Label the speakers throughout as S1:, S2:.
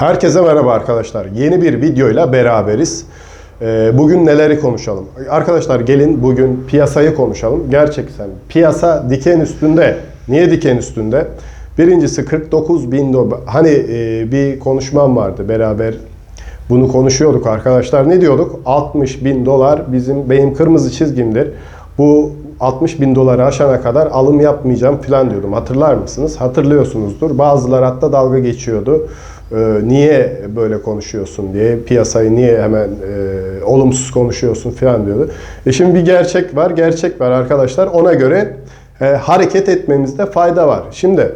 S1: Herkese merhaba arkadaşlar. Yeni bir videoyla beraberiz. Ee, Bugün neleri konuşalım? Arkadaşlar gelin bugün piyasayı konuşalım. Gerçekten piyasa diken üstünde. Niye diken üstünde? Birincisi 49 bin dolar. Hani e, bir konuşmam vardı beraber bunu konuşuyorduk arkadaşlar. Ne diyorduk? 60 bin dolar bizim benim kırmızı çizgimdir. Bu 60 bin doları aşana kadar alım yapmayacağım falan diyordum. Hatırlar mısınız? Hatırlıyorsunuzdur. Bazıları hatta dalga geçiyordu. Ee, niye böyle konuşuyorsun diye, piyasayı niye hemen e, olumsuz konuşuyorsun falan diyordu. E şimdi bir gerçek var, gerçek var arkadaşlar. Ona göre e, hareket etmemizde fayda var. Şimdi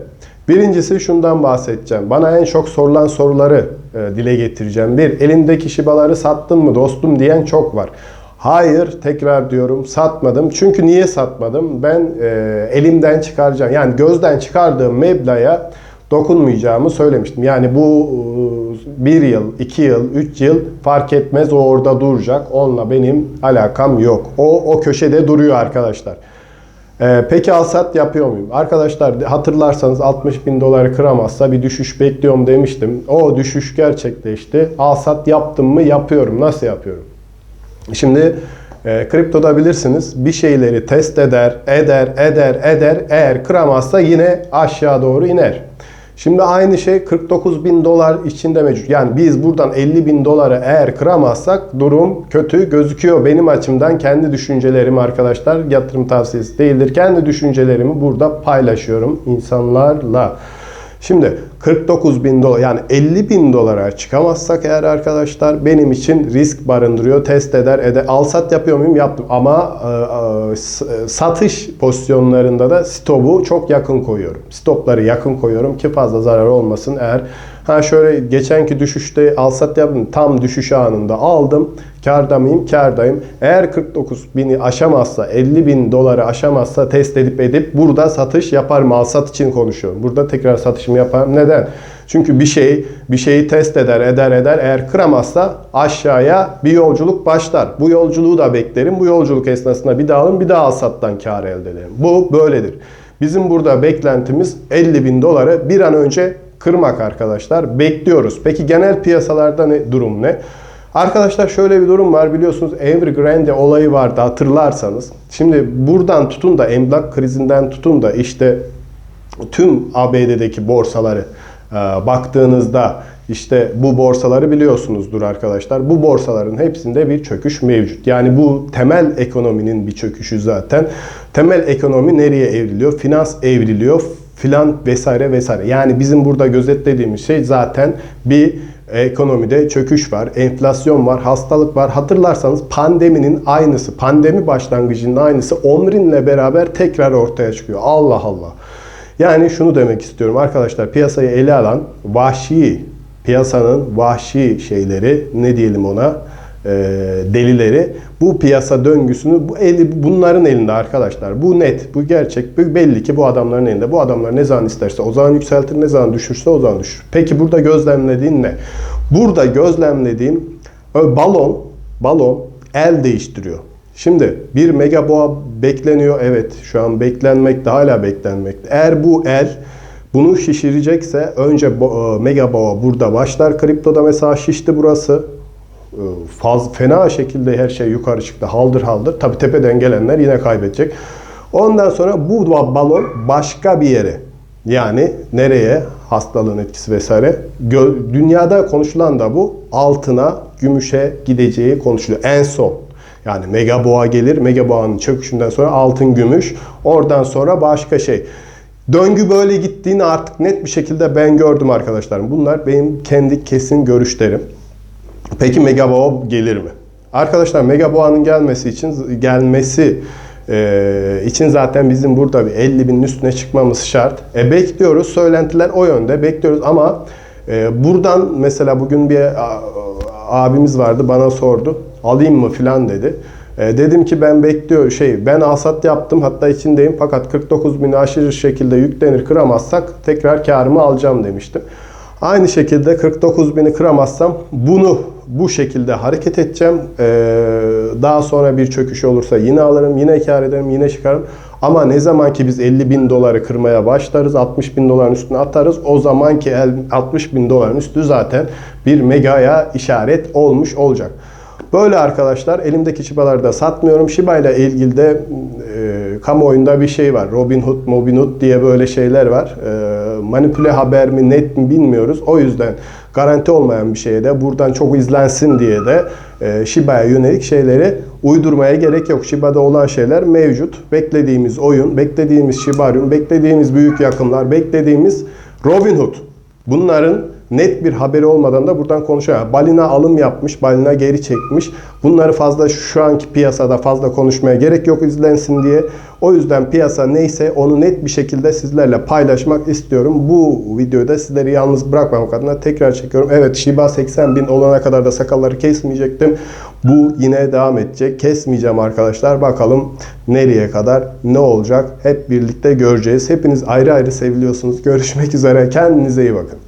S1: birincisi şundan bahsedeceğim. Bana en çok sorulan soruları e, dile getireceğim. Bir, elindeki şibaları sattın mı dostum diyen çok var. Hayır tekrar diyorum satmadım. Çünkü niye satmadım? Ben e, elimden çıkaracağım. Yani gözden çıkardığım meblağa dokunmayacağımı söylemiştim. Yani bu e, bir yıl, iki yıl, üç yıl fark etmez o orada duracak. Onunla benim alakam yok. O, o köşede duruyor arkadaşlar. Ee, peki alsat yapıyor muyum? Arkadaşlar hatırlarsanız 60 bin doları kıramazsa bir düşüş bekliyorum demiştim. O düşüş gerçekleşti. Alsat yaptım mı? Yapıyorum. Nasıl yapıyorum? Şimdi e, kriptoda bilirsiniz bir şeyleri test eder, eder, eder, eder. Eğer kıramazsa yine aşağı doğru iner. Şimdi aynı şey 49 bin dolar içinde mevcut. Yani biz buradan 50 bin doları eğer kıramazsak durum kötü gözüküyor. Benim açımdan kendi düşüncelerimi arkadaşlar yatırım tavsiyesi değildir. Kendi düşüncelerimi burada paylaşıyorum insanlarla. Şimdi 49 bin dolar yani 50 bin dolara çıkamazsak eğer arkadaşlar benim için risk barındırıyor. Test eder eder. Alsat yapıyor muyum? Yaptım. Ama e, e, satış pozisyonlarında da stopu çok yakın koyuyorum. Stopları yakın koyuyorum ki fazla zarar olmasın. Eğer ha şöyle geçenki düşüşte alsat yaptım. Tam düşüş anında aldım. Karda mıyım? Kardayım. Eğer 49 bini aşamazsa 50 bin doları aşamazsa test edip edip burada satış yaparım. Alsat için konuşuyorum. Burada tekrar satışımı yaparım. Neden? Çünkü bir şey bir şeyi test eder eder eder eğer kıramazsa aşağıya bir yolculuk başlar. Bu yolculuğu da beklerim. Bu yolculuk esnasında bir daha alın bir daha alsattan kar elde ederim. Bu böyledir. Bizim burada beklentimiz 50 bin doları bir an önce kırmak arkadaşlar. Bekliyoruz. Peki genel piyasalarda ne durum ne? Arkadaşlar şöyle bir durum var biliyorsunuz Evergrande olayı vardı hatırlarsanız. Şimdi buradan tutun da emlak krizinden tutun da işte tüm ABD'deki borsaları e, baktığınızda işte bu borsaları biliyorsunuzdur arkadaşlar. Bu borsaların hepsinde bir çöküş mevcut. Yani bu temel ekonominin bir çöküşü zaten. Temel ekonomi nereye evriliyor? Finans evriliyor filan vesaire vesaire. Yani bizim burada gözetlediğimiz şey zaten bir ekonomide çöküş var, enflasyon var, hastalık var. Hatırlarsanız pandeminin aynısı, pandemi başlangıcının aynısı Omrin'le beraber tekrar ortaya çıkıyor. Allah Allah. Yani şunu demek istiyorum arkadaşlar piyasayı ele alan vahşi piyasanın vahşi şeyleri ne diyelim ona e, delileri bu piyasa döngüsünü bu eli bunların elinde arkadaşlar. Bu net, bu gerçek. Bu belli ki bu adamların elinde. Bu adamlar ne zaman isterse o zaman yükseltir, ne zaman düşürse o zaman düşür. Peki burada gözlemlediğin ne? Burada gözlemlediğim balon, balon el değiştiriyor. Şimdi bir mega boğa bekleniyor. Evet şu an beklenmekte hala beklenmekte. Eğer bu el bunu şişirecekse önce mega boğa burada başlar. Kriptoda mesela şişti burası. Faz, fena şekilde her şey yukarı çıktı. Haldır haldır. Tabi tepeden gelenler yine kaybedecek. Ondan sonra bu balon başka bir yere yani nereye? Hastalığın etkisi vesaire. Dünyada konuşulan da bu. Altına, gümüşe gideceği konuşuluyor. En son. Yani mega boğa gelir. Mega boğanın çöküşünden sonra altın, gümüş. Oradan sonra başka şey. Döngü böyle gittiğini artık net bir şekilde ben gördüm arkadaşlarım. Bunlar benim kendi kesin görüşlerim. Peki mega boğa gelir mi? Arkadaşlar mega boğanın gelmesi için gelmesi e, için zaten bizim burada bir 50 binin üstüne çıkmamız şart. E, bekliyoruz. Söylentiler o yönde. Bekliyoruz ama e, buradan mesela bugün bir abimiz vardı bana sordu. Alayım mı filan dedi. E, dedim ki ben bekliyor şey ben alsat yaptım hatta içindeyim fakat 49 bini aşırı şekilde yüklenir kıramazsak tekrar karımı alacağım demiştim. Aynı şekilde 49 bini kıramazsam bunu bu şekilde hareket edeceğim. Ee, daha sonra bir çöküş olursa yine alırım, yine kar ederim, yine çıkarım. Ama ne zaman ki biz 50 bin doları kırmaya başlarız, 60 bin doların üstüne atarız, o zaman ki el- 60 bin doların üstü zaten bir megaya işaret olmuş olacak. Böyle arkadaşlar elimdeki Shiba'ları da satmıyorum. Shiba ile ilgili de e, kamuoyunda bir şey var. Robinhood, Mobinhood diye böyle şeyler var. E, manipüle haber mi net mi bilmiyoruz. O yüzden garanti olmayan bir şeye de buradan çok izlensin diye de e, Shiba'ya yönelik şeyleri uydurmaya gerek yok. Shiba'da olan şeyler mevcut. Beklediğimiz oyun, beklediğimiz Shibarium, beklediğimiz büyük yakımlar, beklediğimiz Robinhood. Bunların net bir haberi olmadan da buradan konuşuyor. Balina alım yapmış, balina geri çekmiş. Bunları fazla şu anki piyasada fazla konuşmaya gerek yok izlensin diye. O yüzden piyasa neyse onu net bir şekilde sizlerle paylaşmak istiyorum. Bu videoyu da sizleri yalnız bırakmamak adına tekrar çekiyorum. Evet Shiba 80 bin olana kadar da sakalları kesmeyecektim. Bu yine devam edecek. Kesmeyeceğim arkadaşlar. Bakalım nereye kadar ne olacak hep birlikte göreceğiz. Hepiniz ayrı ayrı seviliyorsunuz. Görüşmek üzere. Kendinize iyi bakın.